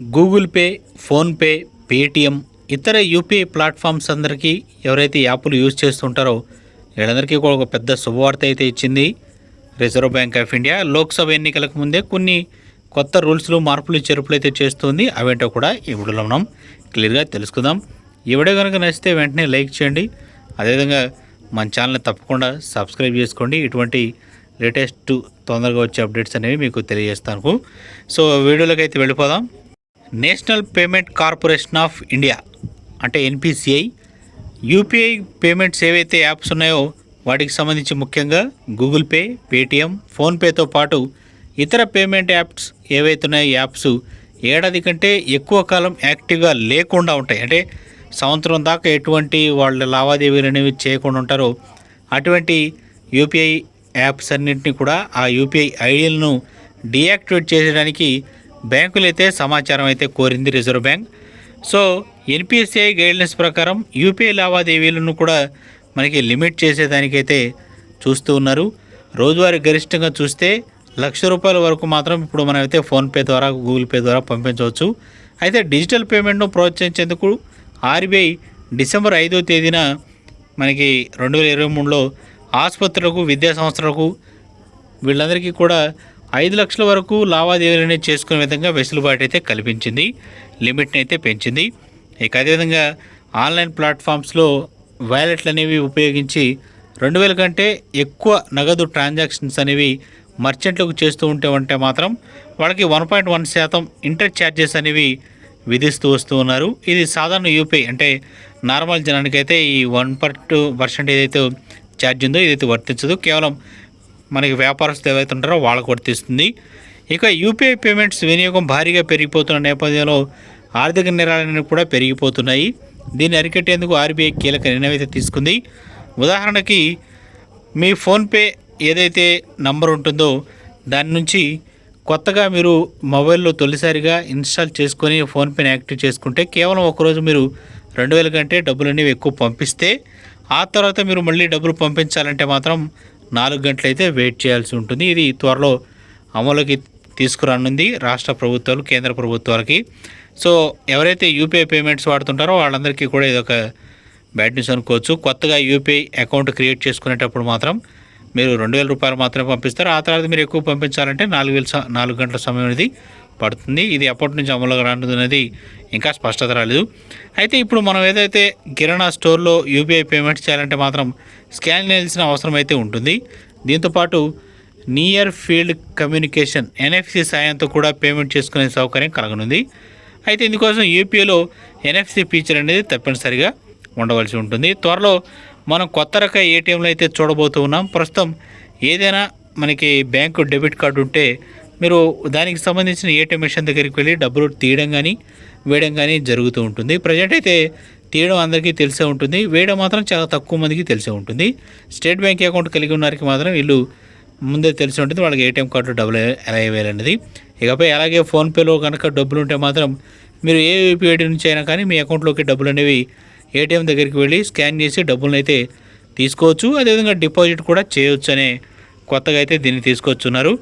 Google Pay PhonePe Paytm ఇతర UPI platforms అందరికీ ఎవరైతే యాప్లు యూజ్ చేస్తుంటారో వీళ్ళందరికీ కూడా ఒక పెద్ద శుభవార్త అయితే ఇచ్చింది. Reserve Bank of India Lok Sabha ఎన్నికలకు ముందే కొన్ని కొత్త రూల్స్లు మార్పులు చేర్పులు అయితే చేస్తుంది. అవేంటో కూడా ఈ వీడియోలో మనం క్లియర్గా తెలుసుకుందాం. ఈ వీడియో కనుక నచ్చితే వెంటనే లైక్ చేయండి. అదేవిధంగా మన ఛానల్ని తప్పకుండా సబ్స్క్రైబ్ చేసుకోండి. ఇటువంటి లేటెస్ట్ తొందరగా వచ్చే అప్డేట్స్ అనేవి మీకు తెలియజేస్తాను. సో వీడియోలోకి అయితే వెళ్ళిపోదాం. National Payment Corporation of India అంటే ఎన్పిసిఐ యూపీఐ పేమెంట్స్ ఏవైతే యాప్స్ ఉన్నాయో వాటికి సంబంధించి ముఖ్యంగా గూగుల్ పే పేటిఎం ఫోన్పేతో పాటు ఇతర పేమెంట్ యాప్స్ ఏవైతే ఉన్నాయో యాప్స్ ఏడాది కంటే ఎక్కువ కాలం యాక్టివ్గా లేకుండా ఉంటాయి. అంటే సంవత్సరం దాకా ఎటువంటి వాళ్ళ లావాదేవీలు అనేవి చేయకుండా ఉంటారో అటువంటి యూపీఐ యాప్స్ అన్నింటినీ కూడా ఆ యూపీఐ ఐడీలను డీయాక్టివేట్ చేయడానికి బ్యాంకులు అయితే సమాచారం అయితే కోరింది Reserve Bank. So NPSCI guidelines ప్రకారం యూపీఐ లావాదేవీలను కూడా మనకి లిమిట్ చేసేదానికైతే చూస్తూ ఉన్నారు. రోజువారీ గరిష్టంగా చూస్తే లక్ష రూపాయల వరకు మాత్రం ఇప్పుడు మనమైతే ఫోన్పే ద్వారా గూగుల్ పే ద్వారా పంపించవచ్చు. అయితే డిజిటల్ పేమెంట్ను ప్రోత్సహించేందుకు ఆర్బీఐ డిసెంబర్ ఐదో తేదీన మనకి రెండు వేల ఇరవై మూడులో ఆసుపత్రులకు విద్యా సంస్థలకు వీళ్ళందరికీ కూడా ఐదు లక్షల వరకు లావాదేవీలనే చేసుకునే విధంగా వెసులుబాటు అయితే కల్పించింది. లిమిట్ని అయితే పెంచింది. ఇక అదేవిధంగా ఆన్లైన్ ప్లాట్ఫామ్స్లో వ్యాలెట్లు అనేవి ఉపయోగించి రెండు వేల కంటే ఎక్కువ నగదు ట్రాన్సాక్షన్స్ అనేవి మర్చెంట్లకు చేస్తూ ఉంటే ఉంటే మాత్రం వాళ్ళకి వన్ పాయింట్ వన్ శాతం ఇంటర్ ఛార్జెస్ అనేవి విధిస్తూ వస్తూ ఉన్నారు. ఇది సాధారణ యూపీఐ అంటే నార్మల్ జనానికైతే ఈ వన్ పర్ టూ పర్సెంట్ ఏదైతే ఛార్జ్ ఉందో ఇదైతే వర్తించదు కేవలం మనకి వ్యాపారస్తులు ఏవైతే ఉంటారో వాళ్ళకు వర్తిస్తుంది ఇక యూపీఐ పేమెంట్స్ వినియోగం భారీగా పెరిగిపోతున్న నేపథ్యంలో ఆర్థిక నేరాలను కూడా పెరిగిపోతున్నాయి. దీన్ని అరికట్టేందుకు ఆర్బీఐ కీలక నిర్ణయం అయితే తీసుకుంది. ఉదాహరణకి మీ ఫోన్పే ఏదైతే నంబర్ ఉంటుందో దాని నుంచి కొత్తగా మీరు మొబైల్లో తొలిసారిగా ఇన్స్టాల్ చేసుకొని ఫోన్పేని యాక్టివ్ చేసుకుంటే కేవలం ఒకరోజు మీరు రెండు వేల కంటే డబ్బులు అనేవి ఎక్కువ పంపిస్తే ఆ తర్వాత మీరు మళ్ళీ డబ్బులు పంపించాలంటే మాత్రం నాలుగు గంటలైతే వెయిట్ చేయాల్సి ఉంటుంది. ఇది త్వరలో అమలుకి తీసుకురానుంది రాష్ట్ర ప్రభుత్వాలు కేంద్ర ప్రభుత్వాలకి. సో ఎవరైతే యూపీఐ పేమెంట్స్ వాడుతుంటారో వాళ్ళందరికీ కూడా ఇది ఒక బ్యాడ్ న్యూస్ అనుకోవచ్చు. కొత్తగా యూపీఐ అకౌంట్ క్రియేట్ చేసుకునేటప్పుడు మాత్రం మీరు రెండు వేల రూపాయలు మాత్రమే పంపిస్తారు. ఆ తర్వాత మీరు ఎక్కువ పంపించాలంటే నాలుగు వేల నాలుగు గంటల సమయం అనేది పడుతుంది. ఇది ఎప్పటి నుంచి అమలుగా రానున్నది అనేది ఇంకా స్పష్టత రాలేదు. అయితే ఇప్పుడు మనం ఏదైతే కిరాణా స్టోర్లో యూపీఐ పేమెంట్ చేయాలంటే మాత్రం స్కాన్ చేయాల్సిన అవసరం అయితే ఉంటుంది. దీంతోపాటు నియర్ ఫీల్డ్ కమ్యూనికేషన్ ఎన్ఎఫ్సి సాయంతో కూడా పేమెంట్ చేసుకునే సౌకర్యం కలగనుంది. అయితే ఇందుకోసం యూపీఐలో ఎన్ఎఫ్సి ఫీచర్ అనేది తప్పనిసరిగా ఉండవలసి ఉంటుంది. త్వరలో మనం కొత్త రక ఏటీఎంలు అయితే చూడబోతూ ఉన్నాం. ప్రస్తుతం ఏదైనా మనకి బ్యాంకు డెబిట్ కార్డు ఉంటే మీరు దానికి సంబంధించిన ఏటీఎం మిషన్ దగ్గరికి వెళ్ళి డబ్బులు తీయడం కానీ వేయడం కానీ జరుగుతూ ఉంటుంది. ప్రజెంట్ అయితే తీయడం అందరికీ తెలిసే ఉంటుంది. వేయడం మాత్రం చాలా తక్కువ మందికి తెలిసే ఉంటుంది. స్టేట్ బ్యాంక్ అకౌంట్ కలిగి ఉన్నవారికి మాత్రం వీళ్ళు ముందే తెలిసి ఉంటుంది. వాళ్ళకి ఏటీఎం కార్డు డబ్బులు ఎలా వేయాలనేది ఇకపై అలాగే ఫోన్పేలో కనుక డబ్బులు ఉంటే మాత్రం మీరు ఏ యూపీఐడి నుంచి అయినా కానీ మీ అకౌంట్లోకి డబ్బులు అనేవి ఏటీఎం దగ్గరికి వెళ్ళి స్కాన్ చేసి డబ్బులను అయితే తీసుకోవచ్చు. అదేవిధంగా డిపాజిట్ కూడా చేయొచ్చు అనే కొత్తగా అయితే దీన్ని తీసుకొచ్చున్నారు.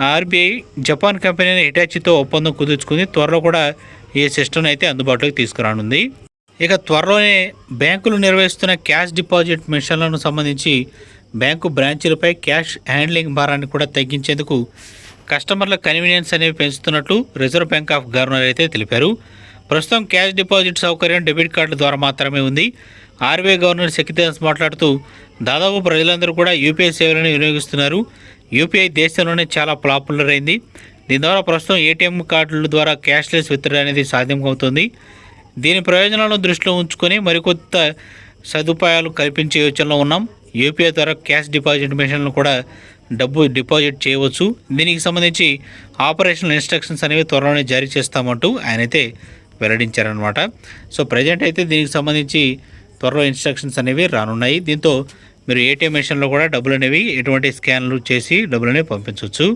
ఆర్బీఐ జపాన్ కంపెనీ హిటాచితో ఒప్పందం కుదుర్చుకుంది. త్వరలో కూడా ఈ సిస్టమ్ అయితే అందుబాటులోకి తీసుకురానుంది. ఇక త్వరలోనే బ్యాంకులు నిర్వహిస్తున్న క్యాష్ డిపాజిట్ మిషన్లను సంబంధించి బ్యాంకు బ్రాంచీలపై క్యాష్ హ్యాండ్లింగ్ భారాన్ని కూడా తగ్గించేందుకు కస్టమర్ల కన్వీనియన్స్ అనేవి పెంచుతున్నట్లు రిజర్వ్ బ్యాంక్ ఆఫ్ గవర్నర్ అయితే తెలిపారు. ప్రస్తుతం క్యాష్ డిపాజిట్ సౌకర్యం డెబిట్ కార్డుల ద్వారా మాత్రమే ఉంది. ఆర్బీఐ గవర్నర్ శక్తిదాస్ మాట్లాడుతూ దాదాపు ప్రజలందరూ కూడా యూపీఐ సేవలను వినియోగిస్తున్నారు. యూపీఐ దేశంలోనే చాలా పాపులర్ అయింది. దీని ద్వారా ప్రస్తుతం ఏటీఎం కార్డుల ద్వారా క్యాష్లెస్ విత్డ్రా అనేది సాధ్యమవుతుంది. దీని ప్రయోజనాలను దృష్టిలో ఉంచుకొని మరికొత్త సదుపాయాలు కల్పించే యోచనలో ఉన్నాం. యూపీఐ ద్వారా క్యాష్ డిపాజిట్ మిషన్లు కూడా డబ్బు డిపాజిట్ చేయవచ్చు. దీనికి సంబంధించి ఆపరేషనల్ ఇన్స్ట్రక్షన్స్ అనేవి త్వరలోనే జారీ చేస్తామంటూ ఆయనైతే వెల్లడించారనమాట సో ప్రజెంట్ అయితే దీనికి సంబంధించి త్వరలో ఇన్స్ట్రక్షన్స్ అనేవి రానున్నాయి. దీంతో మీరు ఏటీఎం మెషిన్లో కూడా డబ్బులు అనేవి ఎటువంటి స్కాన్లు చేసి డబ్బులు అనేవి పంపించవచ్చు